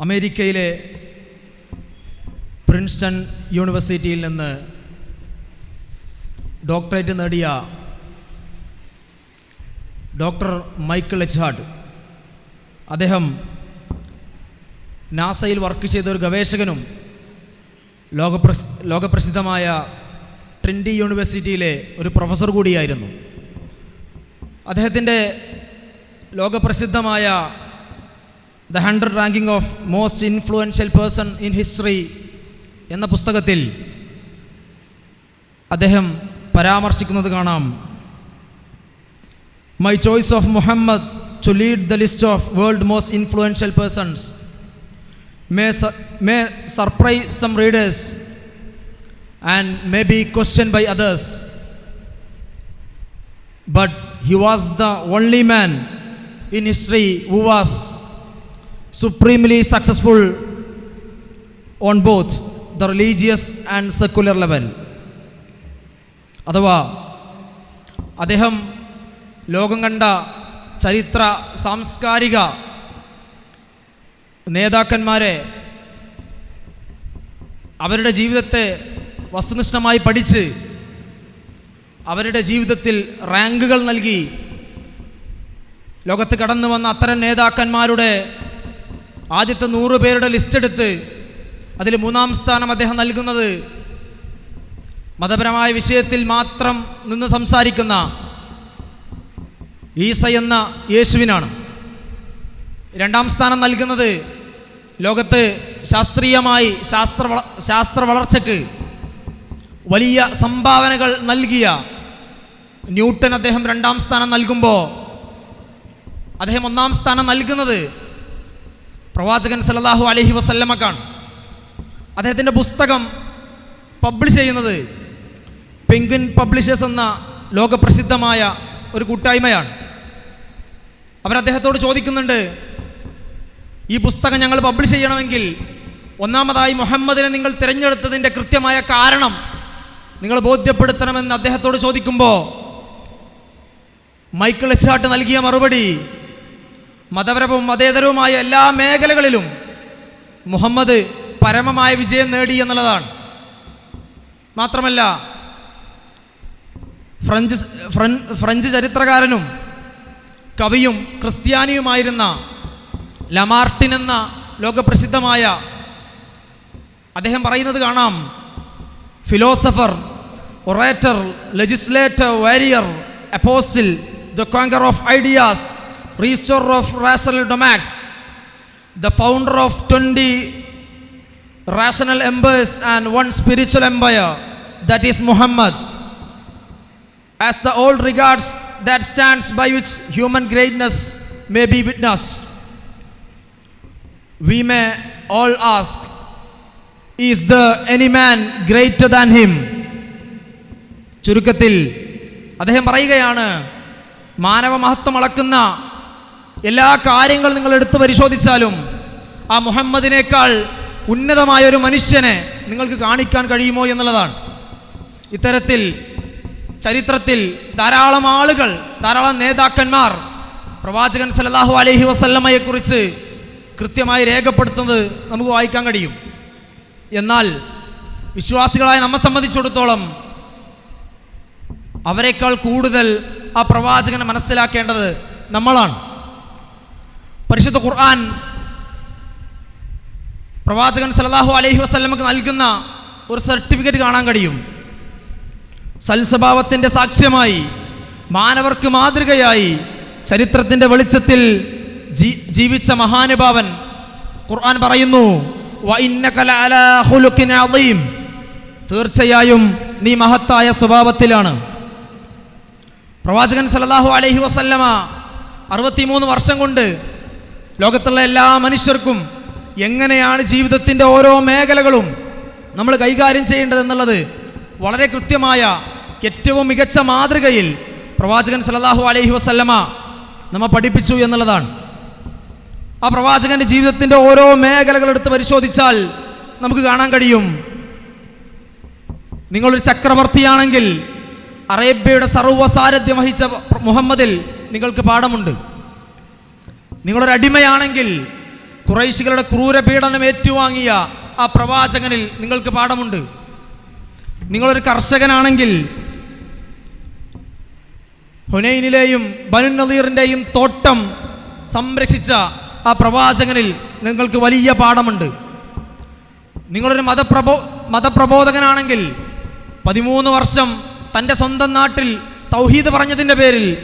അമേരിക്കയിലെ പ്രിൻസ്റ്റൺ യൂണിവേഴ്സിറ്റിയിൽ നിന്ന് ഡോക്ടറേറ്റ് നേടിയ ഡോക്ടർ മൈക്കിൾ എച്ച്ഹാഡ് അദ്ദേഹം നാസയിൽ വർക്ക് ചെയ്ത ഒരു ഗവേഷകനും ലോകപ്രസ് ലോകപ്രസിദ്ധമായ ട്രിൻഡി യൂണിവേഴ്സിറ്റിയിലെ ഒരു പ്രൊഫസർ കൂടിയായിരുന്നു. അദ്ദേഹത്തിന്റെ ലോകപ്രസിദ്ധമായ the hundred ranking of most influential person in history എന്ന പുസ്തകത്തിൽ അദ്ദേഹം പരാമർശിക്കുന്നത് കാണാം my choice of Muhammad to lead the list of world most influential persons may may surprise some readers and may be question by others but he was the only man in history who was supremely successful on both the religious and secular level. അഥവാ അദ്ദേഹം ലോകം കണ്ട ചരിത്ര സാംസ്കാരിക നേതാക്കന്മാരെ അവരുടെ ജീവിതത്തെ വസ്തുനിഷ്ഠമായി പഠിച്ച് അവരുടെ ജീവിതത്തിൽ റാങ്കുകൾ നൽകി ലോകത്ത് കടന്നു വന്ന അത്തരം നേതാക്കന്മാരുടെ ആദ്യത്തെ നൂറ് പേരുടെ ലിസ്റ്റ് എടുത്ത് അതിൽ മൂന്നാം സ്ഥാനം അദ്ദേഹം നൽകുന്നത്. മതപരമായ വിഷയത്തിൽ മാത്രം നിന്ന് സംസാരിക്കുന്ന ഈസ എന്ന യേശുവിനാണ്. രണ്ടാം സ്ഥാനം നൽകുന്നത് ലോകത്ത് ശാസ്ത്രീയമായി ശാസ്ത്ര ശാസ്ത്ര വളർച്ചയ്ക്ക് വലിയ സംഭാവനകൾ നൽകിയ ന്യൂട്ടൻ അദ്ദേഹം രണ്ടാം സ്ഥാനം നൽകുമ്പോൾ അദ്ദേഹം ഒന്നാം സ്ഥാനം നൽകുന്നത് പ്രവാചകൻ സല്ലല്ലാഹു അലഹി വസല്ലമക്കാണ് അദ്ദേഹത്തിന്റെ പുസ്തകം പബ്ലിഷ് ചെയ്യുന്നത് പെൻഗ്വിൻ പബ്ലിഷേഴ്സ് എന്ന ലോകപ്രസിദ്ധമായ ഒരു കൂട്ടായ്മയാണ്. അവർ അദ്ദേഹത്തോട് ചോദിക്കുന്നുണ്ട് ഈ പുസ്തകം ഞങ്ങൾ പബ്ലിഷ് ചെയ്യണമെങ്കിൽ ഒന്നാമതായി മുഹമ്മദിനെ നിങ്ങൾ തിരഞ്ഞെടുത്തതിന്റെ കൃത്യമായ കാരണം നിങ്ങൾ ബോധ്യപ്പെടുത്തണമെന്ന് അദ്ദേഹത്തോട് ചോദിക്കുമ്പോൾ മൈക്കിൾ എച്ചാട്ട് നൽകിയ മറുപടി മതപരവും മതേതരവുമായ എല്ലാ മേഖലകളിലും മുഹമ്മദ് പരമമായ വിജയം നേടി എന്നുള്ളതാണ്. മാത്രമല്ല ഫ്രഞ്ച് ഫ്രഞ്ച് ചരിത്രകാരനും കവിയും ക്രിസ്ത്യാനിയുമായിരുന്ന ലമാർട്ടിൻ എന്ന ലോകപ്രസിദ്ധമായ അദ്ദേഹം പറയുന്നത് കാണാം philosopher orator legislator warrior apostle the conqueror of ideas Restore of rational dogmas the founder of twenty rational empires and one spiritual empire that is Muhammad as the old regards that stands by which human greatness may be witnessed. We may all ask, is there any man greater than him? ചുരുക്കത്തിൽ അദ്ദേഹം പറയുകയാണ് മാനവ മഹത്വം അളക്കുന്ന എല്ലാ കാര്യങ്ങളും നിങ്ങൾ എടുത്തു പരിശോധിച്ചാലും ആ മുഹമ്മദിനേക്കാൾ ഉന്നതമായ ഒരു മനുഷ്യനെ നിങ്ങൾക്ക് കാണിക്കാൻ കഴിയുമോ എന്നുള്ളതാണ്. ഇത്തരത്തിൽ ചരിത്രത്തിൽ ധാരാളം ആളുകൾ ധാരാളം നേതാക്കന്മാർ പ്രവാചകൻ സല്ലല്ലാഹു അലഹി വസല്ലമ്മയെക്കുറിച്ച് കൃത്യമായി രേഖപ്പെടുത്തുന്നത് നമുക്ക് വായിക്കാൻ കഴിയും. എന്നാൽ വിശ്വാസികളായ നമ്മെ സംബന്ധിച്ചിടത്തോളം അവരെക്കാൾ കൂടുതൽ ആ പ്രവാചകനെ മനസ്സിലാക്കേണ്ടത് നമ്മളാണ്. പരിശുദ്ധ ഖുർആൻ പ്രവാചകൻ സലാഹു അലഹി വസ്ലമക്ക് നൽകുന്ന ഒരു സർട്ടിഫിക്കറ്റ് കാണാൻ കഴിയും സൽസ്വഭാവത്തിന്റെ സാക്ഷ്യമായി മാനവർക്ക് മാതൃകയായി ചരിത്രത്തിന്റെ വെളിച്ചത്തിൽ ജീവിച്ച മഹാനുഭാവൻ ഖുർആൻ പറയുന്നു. തീർച്ചയായും നീ മഹത്തായ സ്വഭാവത്തിലാണ് പ്രവാചകൻ സലാഹു അലഹി വസല്ലമ അറുപത്തിമൂന്ന് വർഷം കൊണ്ട് ലോകത്തുള്ള എല്ലാ മനുഷ്യർക്കും എങ്ങനെയാണ് ജീവിതത്തിന്റെ ഓരോ മേഖലകളും നമ്മൾ കൈകാര്യം ചെയ്യേണ്ടതെന്നുള്ളത് വളരെ കൃത്യമായ ഏറ്റവും മികച്ച മാതൃകയിൽ പ്രവാചകൻ സല്ലല്ലാഹു അലഹി വസല്ലമ നമ്മെ പഠിപ്പിച്ചു എന്നുള്ളതാണ്. ആ പ്രവാചകന്റെ ജീവിതത്തിന്റെ ഓരോ മേഖലകളെടുത്ത് പരിശോധിച്ചാൽ നമുക്ക് കാണാൻ കഴിയും. നിങ്ങളൊരു ചക്രവർത്തിയാണെങ്കിൽ അറേബ്യയുടെ സർവസാരഥ്യം വഹിച്ച മുഹമ്മദിൽ നിങ്ങൾക്ക് പാഠമുണ്ട്. നിങ്ങളൊരു അടിമയാണെങ്കിൽ കുറൈശികളുടെ ക്രൂരപീഡനം ഏറ്റുവാങ്ങിയ ആ പ്രവാചകനിൽ നിങ്ങൾക്ക് പാഠമുണ്ട്. നിങ്ങളൊരു കർഷകനാണെങ്കിൽ ഹുനൈനിലെയും ബനു നദീറിന്റെയും തോട്ടം സംരക്ഷിച്ച ആ പ്രവാചകനിൽ നിങ്ങൾക്ക് വലിയ പാഠമുണ്ട്. നിങ്ങളൊരു മതപ്രബോ മതപ്രബോധകനാണെങ്കിൽ പതിമൂന്ന് വർഷം തന്റെ സ്വന്തം നാട്ടിൽ തൗഹീദ് പറഞ്ഞതിന്റെ പേരിൽ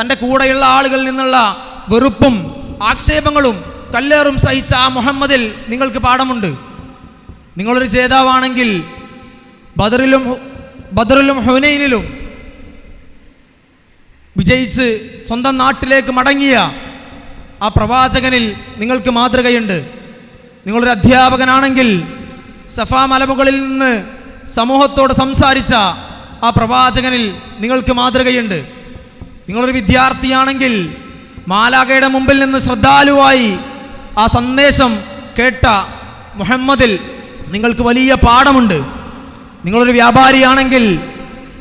തന്റെ കൂടെയുള്ള ആളുകളിൽ നിന്നുള്ള വെറുപ്പും ആക്ഷേപങ്ങളും കല്ലേറും സഹിച്ച ആ മുഹമ്മദിൽ നിങ്ങൾക്ക് പാഠമുണ്ട്. നിങ്ങളൊരു ജേതാവാണെങ്കിൽ ബദറിലും ബദറിലും ഹുനൈനിലും വിജയിച്ച് സ്വന്തം നാട്ടിലേക്ക് മടങ്ങിയ ആ പ്രവാചകനിൽ നിങ്ങൾക്ക് മാതൃകയുണ്ട്. നിങ്ങളൊരു അധ്യാപകനാണെങ്കിൽ സഫാ മലമുകളിൽ നിന്ന് സമൂഹത്തോട് സംസാരിച്ച ആ പ്രവാചകനിൽ നിങ്ങൾക്ക് മാതൃകയുണ്ട്. നിങ്ങളൊരു വിദ്യാർത്ഥിയാണെങ്കിൽ മാലാഖയുടെ മുമ്പിൽ നിന്ന് ശ്രദ്ധാലുവായി ആ സന്ദേശം കേട്ട മുഹമ്മദിൽ നിങ്ങൾക്ക് വലിയ പാഠമുണ്ട്. നിങ്ങളൊരു വ്യാപാരിയാണെങ്കിൽ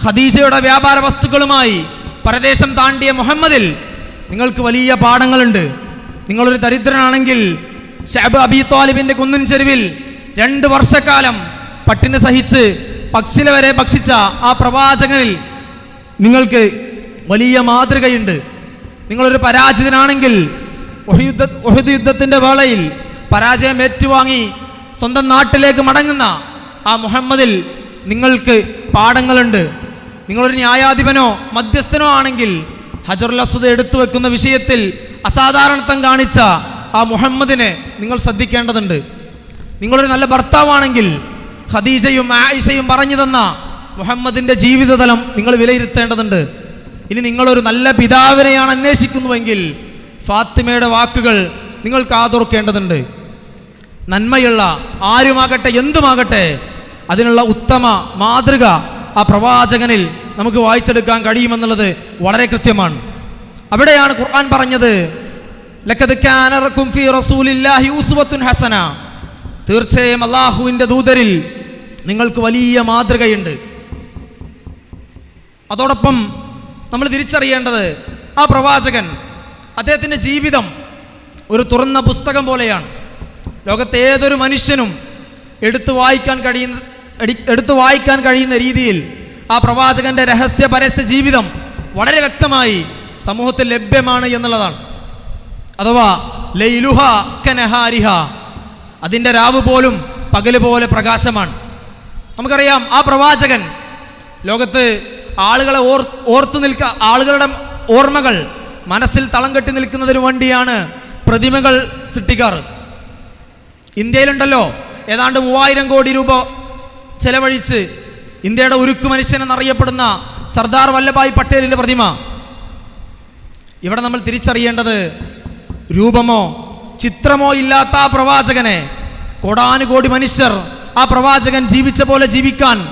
ഹദീസയുടെ വ്യാപാര വസ്തുക്കളുമായി പരദേശം താണ്ടിയ മുഹമ്മദിൽ നിങ്ങൾക്ക് വലിയ പാഠങ്ങളുണ്ട്. നിങ്ങളൊരു ദരിദ്രനാണെങ്കിൽ ഷാബ് അബി താലിബിന്റെ കുന്നിൻ ചെരുവിൽ രണ്ട് വർഷക്കാലം പട്ടിണി സഹിച്ച് പക്ഷില വരെ ഭക്ഷിച്ച ആ പ്രവാചകനിൽ നിങ്ങൾക്ക് വലിയ മാതൃകയുണ്ട്. നിങ്ങളൊരു പരാജിതനാണെങ്കിൽ ഉഹദ് യുദ്ധത്തിന്റെ വേളയിൽ പരാജയം ഏറ്റുവാങ്ങി സ്വന്തം നാട്ടിലേക്ക് മടങ്ങുന്ന ആ മുഹമ്മദിൽ നിങ്ങൾക്ക് പാഠങ്ങളുണ്ട്. നിങ്ങളൊരു ന്യായാധിപനോ മധ്യസ്ഥനോ ആണെങ്കിൽ ഹജറുൽ അസ്വദ് എടുത്തു വെക്കുന്ന വിഷയത്തിൽ അസാധാരണത്വം കാണിച്ച ആ മുഹമ്മദിനെ നിങ്ങൾ ശ്രദ്ധിക്കേണ്ടതുണ്ട്. നിങ്ങളൊരു നല്ല ഭർത്താവാണെങ്കിൽ ഖദീജയും ആയിഷയും പറഞ്ഞു തന്ന മുഹമ്മദിന്റെ ജീവിതതലം നിങ്ങൾ വിലയിരുത്തേണ്ടതുണ്ട്. ഇനി നിങ്ങളൊരു നല്ല പിതാവിനെയാണ് അന്വേഷിക്കുന്നുവെങ്കിൽ ഫാത്തിമയുടെ വാക്കുകൾ നിങ്ങൾ കാതോർക്കേണ്ടതുണ്ട് നന്മയുള്ള ആരുമാകട്ടെ എന്തുമാകട്ടെ അതിനുള്ള ഉത്തമ മാതൃക ആ പ്രവാചകനിൽ നമുക്ക് വായിച്ചെടുക്കാൻ കഴിയുമെന്നുള്ളത് വളരെ കൃത്യമാണ്. അവിടെയാണ് ഖുർആൻ പറഞ്ഞത് ഹസന. തീർച്ചയായും അള്ളാഹുവിന്റെ ദൂതരിൽ നിങ്ങൾക്ക് വലിയ മാതൃകയുണ്ട്. അതോടൊപ്പം നമ്മൾ തിരിച്ചറിയേണ്ടത് ആ പ്രവാചകൻ അദ്ദേഹത്തിന്റെ ജീവിതം ഒരു തുറന്ന പുസ്തകം പോലെയാണ്. ലോകത്തെ ഏതൊരു മനുഷ്യനും എടുത്തു വായിക്കാൻ കഴിയുന്ന എടി- എടുത്തു വായിക്കാൻ കഴിയുന്ന രീതിയിൽ ആ പ്രവാചകന്റെ രഹസ്യ പരസ്യ ജീവിതം വളരെ വ്യക്തമായി സമൂഹത്തിൽ ലഭ്യമാണ് എന്നുള്ളതാണ്. അഥവാ ലൈലുഹ കനഹാരിഹ അതിന്റെ രാവ് പോലും പകൽ പോലെ പ്രകാശമാണ്. നമുക്കറിയാം ആ പ്രവാചകൻ ലോകത്ത് ആളുകളെ ഓർ ഓർത്തു നിൽക്ക ആളുകളുടെ ഓർമ്മകൾ മനസ്സിൽ തളം കെട്ടി നിൽക്കുന്നതിന് വേണ്ടിയാണ് പ്രതിമകൾ സൃഷ്ടിക്കാറ്. ഇന്ത്യയിലുണ്ടല്ലോ ഏതാണ്ട് മൂവായിരം കോടി രൂപ ചെലവഴിച്ച് ഇന്ത്യയുടെ ഉരുക്കു മനുഷ്യൻ എന്നറിയപ്പെടുന്ന സർദാർ വല്ലഭായ് പട്ടേലിന്റെ പ്രതിമ. ഇവിടെ നമ്മൾ തിരിച്ചറിയേണ്ടത് രൂപമോ ചിത്രമോ ഇല്ലാത്ത ആ പ്രവാചകനെ കോടാനുകോടി മനുഷ്യർ ആ പ്രവാചകൻ ജീവിച്ച പോലെ ജീവിക്കാൻ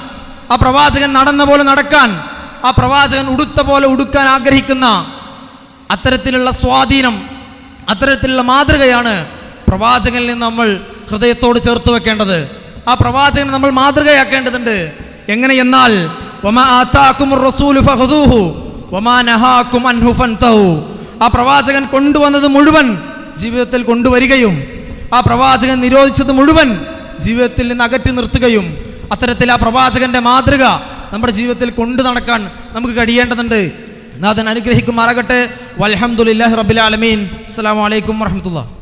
ആ പ്രവാചകൻ നടന്ന പോലെ നടക്കാൻ ആ പ്രവാചകൻ ഉടുത്ത പോലെ ഉടുക്കാൻ ആഗ്രഹിക്കുന്ന അത്തരത്തിലുള്ള സ്വാധീനം അത്തരത്തിലുള്ള മാതൃകയാണ് പ്രവാചകനിൽ നിന്ന് നമ്മൾ ഹൃദയത്തോട് ചേർത്ത് വെക്കേണ്ടത്. ആ പ്രവാചകനെ നമ്മൾ മാതൃകയാക്കേണ്ടതുണ്ട്. എങ്ങനെയെന്നാൽ ആ പ്രവാചകൻ കൊണ്ടുവന്നത് മുഴുവൻ ജീവിതത്തിൽ കൊണ്ടുവരികയും ആ പ്രവാചകൻ നിരോധിച്ചത് മുഴുവൻ ജീവിതത്തിൽ നിന്ന് അകറ്റി നിർത്തുകയും അത്തരത്തിൽ ആ പ്രവാചകന്റെ മാതൃക നമ്മുടെ ജീവിതത്തിൽ കൊണ്ടു നടക്കാൻ നമുക്ക് കഴിയേണ്ടതുണ്ട്. നാഥൻ അനുഗ്രഹിക്കുമാറാകട്ടെ. വൽഹംദുലില്ലാഹി റബിലാലമീൻ അസ്സാം വലൈക്കും അലൈക്കും വറഹ്മത്തുള്ളാഹി.